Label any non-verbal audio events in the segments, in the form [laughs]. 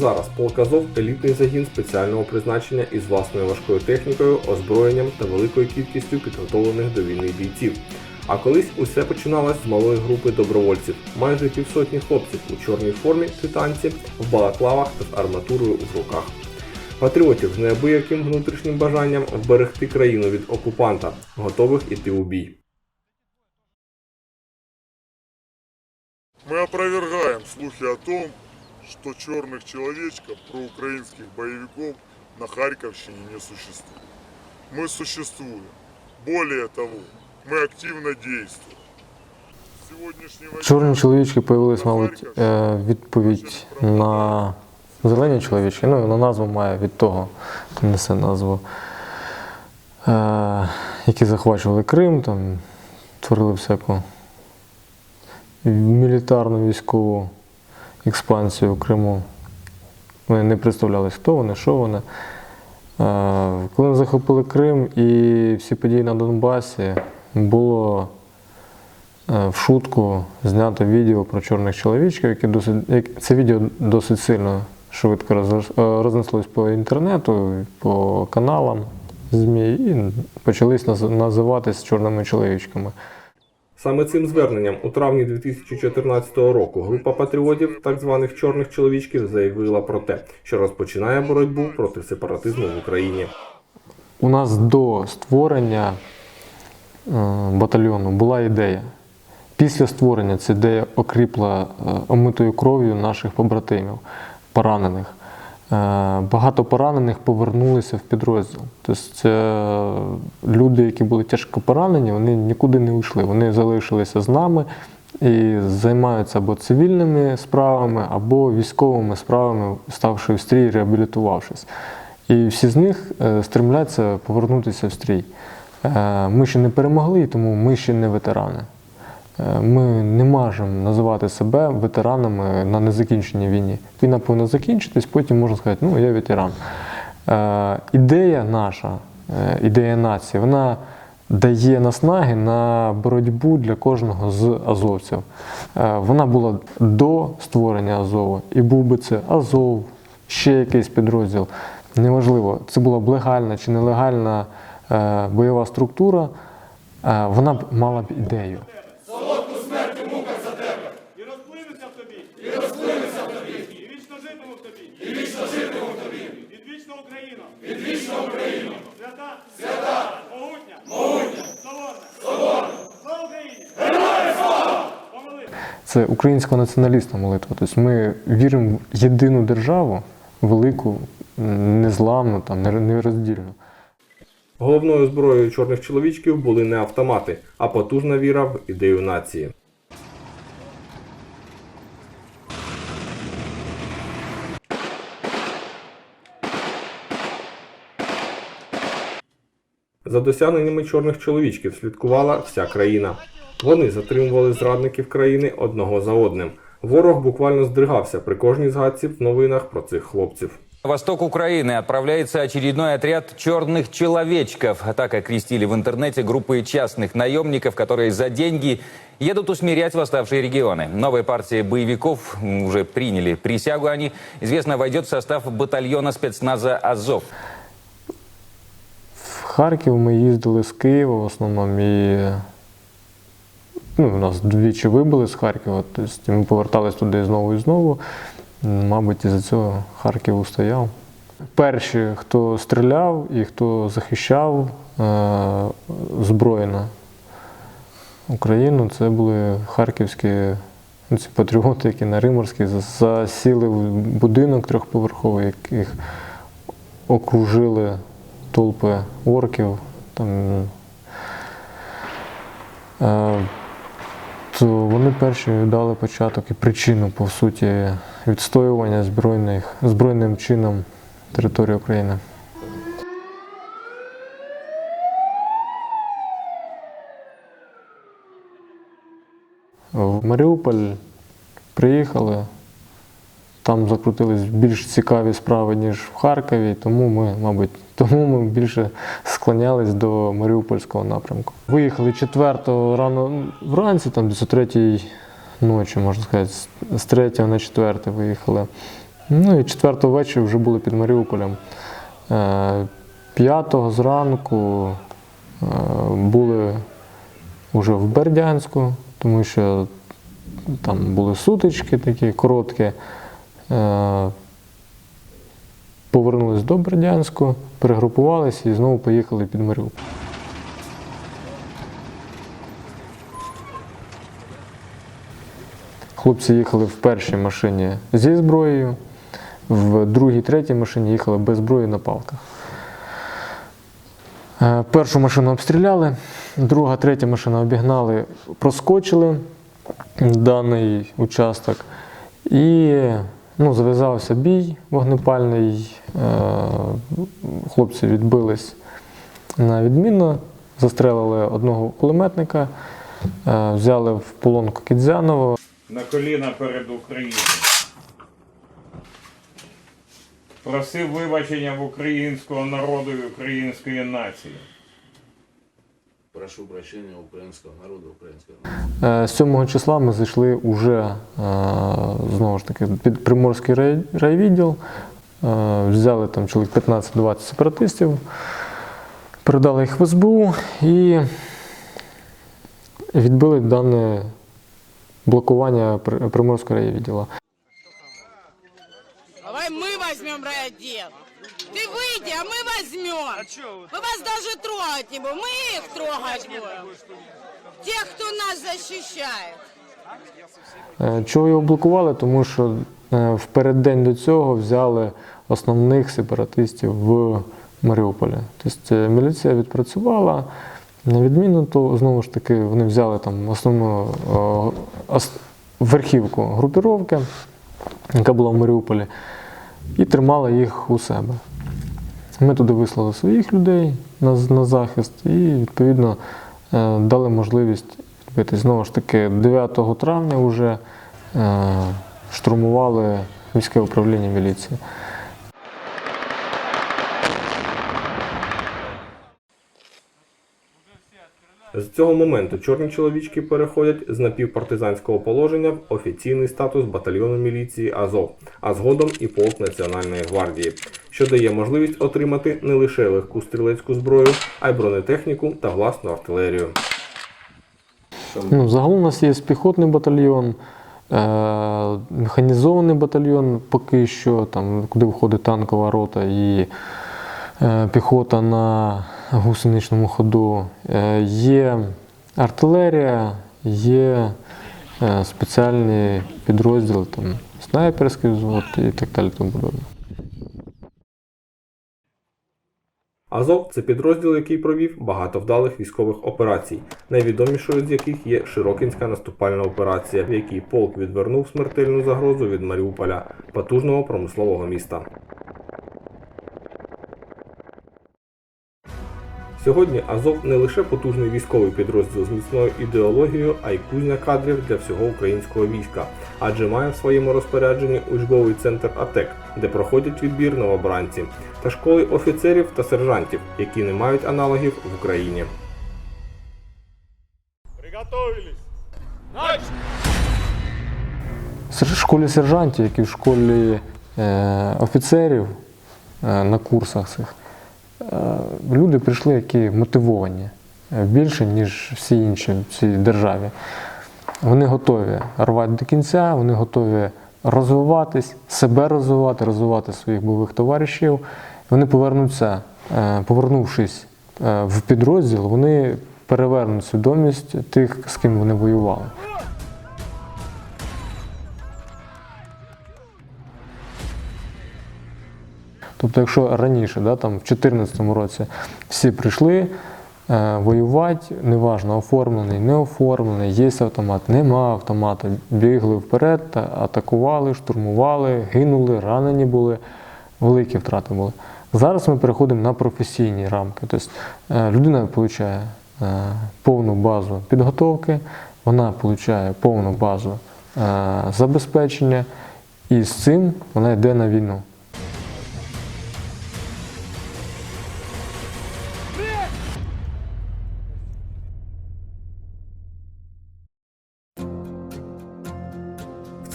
Зараз полк Азов – елітний загін спеціального призначення із власною важкою технікою, озброєнням та великою кількістю підготовлених до війни бійців. А колись усе починалось з малої групи добровольців, майже півсотні хлопців у чорній формі титанці, в балаклавах та з арматурою в руках. Патріотів з неабияким внутрішнім бажанням вберегти країну від окупанта, готових іти у бій. Мы опровергаем 100 черных человечков проукраинских боевиков на Харьковщине не существует. Мы существуем. Более того, мы активно действуем. Чорні чоловічки появились, мабуть, е, відповідь на зелені чоловічки. Ну, вона назву має від того, несе назву, е, які захвачували Крим, там творили всяку мілітарну військову експансію Криму. Вони не представляли, хто вони, що вони. Е, Коли вони захопили Крим і всі події на Донбасі, було е, в шутку знято відео про чорних чоловічків, яке досить, це відео досить сильно швидко е, рознеслось по інтернету, по каналам ЗМІ і почались наз- називатись чорними чоловічками. Саме цим зверненням у травні 2014 року група патріотів, так званих чорних чоловічків, заявила про те, що розпочинає боротьбу проти сепаратизму в Україні. У нас до створення е, батальйону була ідея. Після створення ця ідея окріпла е, омитою кров'ю наших побратимів, поранених. Е, Багато поранених повернулися в підрозділ. Тобто це люди, які були тяжко поранені, вони нікуди не йшли. Вони залишилися з нами і займаються або цивільними справами, або військовими справами, ставши в стрій, реабілітувавшись. І всі з них е, стремляться повернутися в стрій. Е, Ми ще не перемогли, тому ми ще не ветерани. Е, Ми не можемо називати себе ветеранами на незакінченій війні. Війна повинна закінчитись, потім можна сказати, ну я ветеран. Е, Ідея наша, е, ідея нації, вона дає наснаги на боротьбу для кожного з азовців. Вона була до створення Азову, і був би це Азов, ще якийсь підрозділ. Неважливо, це була б легальна чи нелегальна бойова структура, вона б мала б ідею. І розплинуся в тобі. І розплинуся в тобі. І вічно житиму в тобі. І вічно житиму в тобі. Україна. Відвічна Україна. Свята. Свята. Могутня. Могутня. Соборна. Соборна. Слава Україні. Героям слава! Це українська націоналістна молитва. Тобто ми віримо в єдину державу, велику, незламну, там, нер- нероздільну. Головною зброєю чорних чоловічків були не автомати, а потужна віра в ідею нації. За досягненнями чорних чоловічків слідкувала вся країна. Вони затримували зрадників країни одного за одним. Ворог буквально здригався при кожній згадці в новинах про цих хлопців. На восток Украины отправляется очередной отряд черных человечков. Так окрестили в интернете группы частных наемников, которые за деньги едут усмирять восставшие регионы. Новая партия боевиков м, уже приняли присягу. Они, известно, войдет в состав батальона спецназа «Азов». Харків ми їздили з Києва в основному і ну, нас двічі вибили з Харкова, тобто ми повертались туди знову і знову. Мабуть, із-за цього Харків устояв. Перші, хто стріляв і хто захищав е- збройно Україну, це були харківські ну, ці патріоти, які на Риморській засіли в будинок трьохповерховий, яких окружили толпи орків. Там, е, то вони перші дали початок і причину, по суті, відстоювання збройних, збройним чином території України. В Маріуполь приїхали, там закрутились більш цікаві справи, ніж в Харкові, тому ми, мабуть, [laughs] тому ми більше склонялись до Маріупольського напрямку. Виїхали 4 рано вранці, там десь о 3 ночі, можна сказати, з- з 3 на 4 виїхали. Ну і четвертого вечора вже були під Маріуполем. Е, П'ятого зранку е, були вже в Бердянську, тому що там були сутички такі короткі. Е, Повернулись до Бердянську, перегрупувалися і знову поїхали під Маріуполь. Хлопці їхали в першій машині зі зброєю, в другій, третій машині їхали без зброї на палках. Е, Першу машину обстріляли, друга, третя машина обігнали, проскочили даний участок і ну, зав'язався бій вогнепальний. Е, Хлопці відбились на відмінно, застрелили одного кулеметника, е, взяли в полон Кокідзянова. на коліна перед Україною. Просив вибачення в українського народу і української нації. Прошу прощения украинского народа, украинского народа. Е, 7 числа ми зайшли уже знову ж таки під Приморський рай- райвідділ, е, взяли там чоловік 15-20 сепаратистів, передали їх в СБУ і відбили дане блокування При- Приморського райвідділу. Давай мы возьмем райотдел. Ты выйди, а мы возьмем. Мы вас даже трогать не будем. Мы их трогать будем. Тех, кто нас защищает. Е, Чого його блокували? Тому що е, в переддень до цього взяли основних сепаратистів в Маріуполі. Тобто е, міліція відпрацювала. На відміну, то знову ж таки вони взяли там основну ос- верхівку групіровки, яка була в Маріуполі, і тримали їх у себе. Ми туди вислали своїх людей на, на захист і відповідно дали можливість відбити. Знову ж таки, 9 травня вже е, штурмували міське управління міліції. З цього моменту чорні чоловічки переходять з напівпартизанського положення в офіційний статус батальйону міліції Азов, а згодом і полк Національної гвардії, що дає можливість отримати не лише легку стрілецьку зброю, а й бронетехніку та власну артилерію. Ну, загалом у нас є піхотний батальйон, е, механізований батальйон поки що, там, куди входить танкова рота і е, піхота на гусеничному ходу. Е, є артилерія, є е, спеціальні підрозділи, там, снайперський взвод і так далі. Тому подобне. Азов це підрозділ, який провів багато вдалих військових операцій, найвідомішою з яких є Широкінська наступальна операція, в якій полк відвернув смертельну загрозу від Маріуполя, потужного промислового міста. Сьогодні Азов не лише потужний військовий підрозділ з міцною ідеологією, а й кузня кадрів для всього українського війська, адже має в своєму розпорядженні учбовий центр АТЕК, де проходять відбір новобранці, та школи офіцерів та сержантів, які не мають аналогів в Україні. Приготовились. В школі сержантів, як і в школі е, офіцерів е, на курсах цих, е, люди прийшли, які мотивовані е, більше, ніж всі інші в цій державі. Вони готові рвати до кінця, вони готові розвиватись, себе розвивати, розвивати своїх бойових товаришів. Вони повернуться, е, повернувшись е, в підрозділ, вони перевернуть свідомість тих, з ким вони воювали. Тобто, якщо раніше, да, там, в 2014 році всі прийшли воювати, неважно, оформлений, не оформлений, є автомат, нема автомата, бігли вперед, та атакували, штурмували, гинули, ранені були, великі втрати були. Зараз ми переходимо на професійні рамки. Тобто е, людина отримує е, повну базу підготовки, вона отримує повну базу е, забезпечення, і з цим вона йде на війну.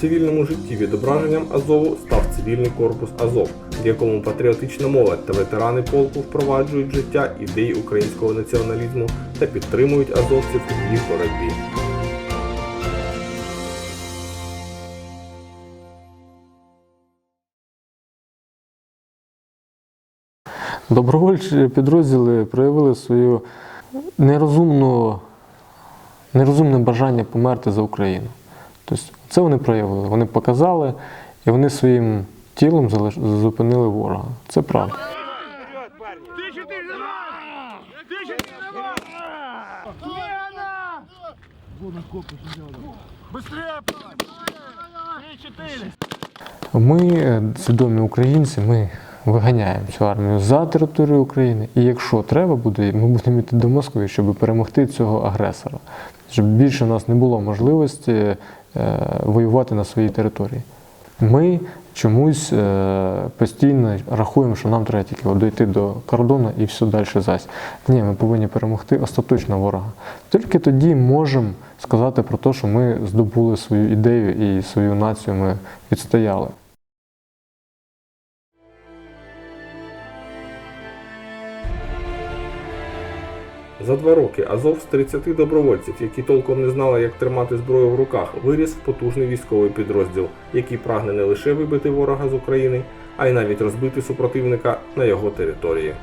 Цивільному житті відображенням Азову став цивільний корпус Азов, в якому патріотична молодь та ветерани полку впроваджують життя ідеї українського націоналізму та підтримують азовців у їх боротьбі. Добровольчі підрозділи проявили свою нерозумну, нерозумне бажання померти за Україну. Тобто це вони проявили, вони показали, і вони своїм тілом зупинили ворога. Це правда. Ми, свідомі українці, ми виганяємо цю армію за територію України. І якщо треба буде, ми будемо йти до Москви, щоб перемогти цього агресора, щоб більше в нас не було можливості воювати на своїй території. Ми чомусь е, постійно рахуємо, що нам треба тільки дойти до кордону і все далі зась. Ні, ми повинні перемогти остаточно ворога. Тільки тоді можемо сказати про те, що ми здобули свою ідею і свою націю ми відстояли. За два роки Азов з 30 добровольців, які толком не знали, як тримати зброю в руках, виріс в потужний військовий підрозділ, який прагне не лише вибити ворога з України, а й навіть розбити супротивника на його території.